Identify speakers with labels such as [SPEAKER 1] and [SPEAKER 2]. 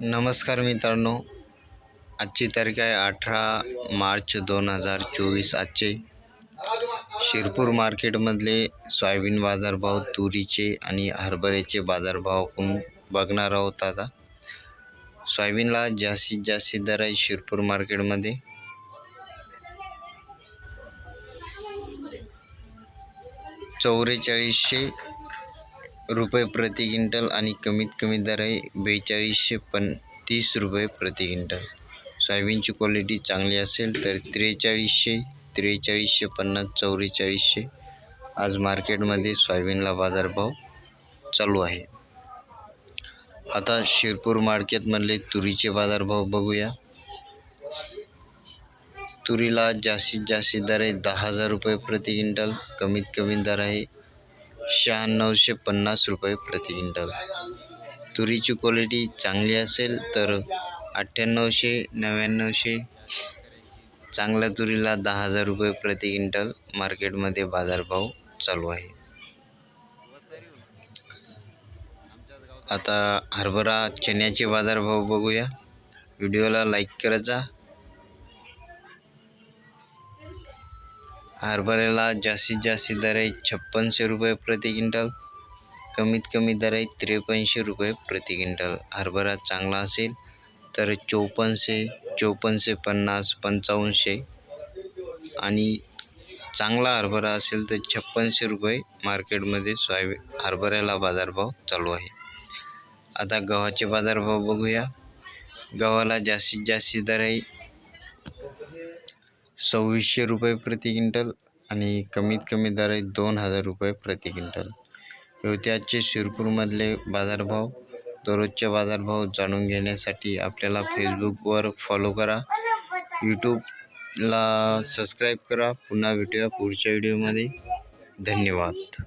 [SPEAKER 1] नमस्कार मित्रांनो आजची तारीख आहे अठरा मार्च दोन हजार चोवीस आजचे. शिरपूर मार्केटमधले सोयाबीन बाजारभाव तुरीचे आणि हरभऱ्याचे बाजारभाव आपण बघणार आहोत आता. सोयाबीनला जास्तीत जास्त दर आहे शिरपूर मार्केटमध्ये. चौवेचाळीसशे रुपये प्रति क्विंटल आणि कमीत कमी दर आहे बेचाळीसशे पण तीस रुपये प्रति क्विंटल. सोयाबीनची क्वालिटी चांगली असेल तर त्रेचाळीसशे त्रेचाळीसशे पन्नास चौवेचाळीसशे. आज मार्केटमध्ये सोयाबीनला बाजारभाव चालू आहे. आता शिरपूर मार्केटमधले तुरीचे बाजारभाव बघूया. तुरीला जास्तीत जास्त दर आहे दहा हजार रुपये प्रति क्विंटल कमीत कमी दर आहे शहाण्णवशे पन्नास रुपये प्रति क्विंटल. तुरीची क्वालिटी चांगली असेल तर अठ्ठ्याण्णवशे नव्याण्णवशे. चांगल्या तुरीला दहा हजार रुपये प्रति क्विंटल. मार्केटमध्ये बाजारभाव चालू आहे. आता हरभरा चण्याचे बाजारभाव बघूया. व्हिडिओला लाईक करायचा हरभऱ्याला जास्तीत जास्त दर आहे छप्पनशे रुपये प्रति क्विंटल. कमीत कमी दर आहे त्रेपन्नशे रुपये प्रति क्विंटल. हरभरा चांगला असेल तर चोपन्नशे चोपन्नशे पन्नास पंचावन्नशे. आणि चांगला हरभरा असेल तर छप्पनशे रुपये मार्केटमध्ये सोयाबीन हरभऱ्याला बाजारभाव चालू आहे. आता गव्हाचे बाजारभाव बघूया. गव्हाला जास्तीत जास्त दर आहे सव्वीसशे रुपये प्रति क्विंटल आणि कमीत कमी दर आहे दोन हजार रुपये प्रति क्विंटल. हे होते आजचे शिरपूरमधले बाजारभाव दररोजचे बाजारभाव जाणून घेण्यासाठी आपल्याला फेसबुकवर फॉलो करा. यूट्यूबला सबस्क्राईब करा. पुन्हा भेटूया पुढच्या व्हिडिओमध्ये धन्यवाद.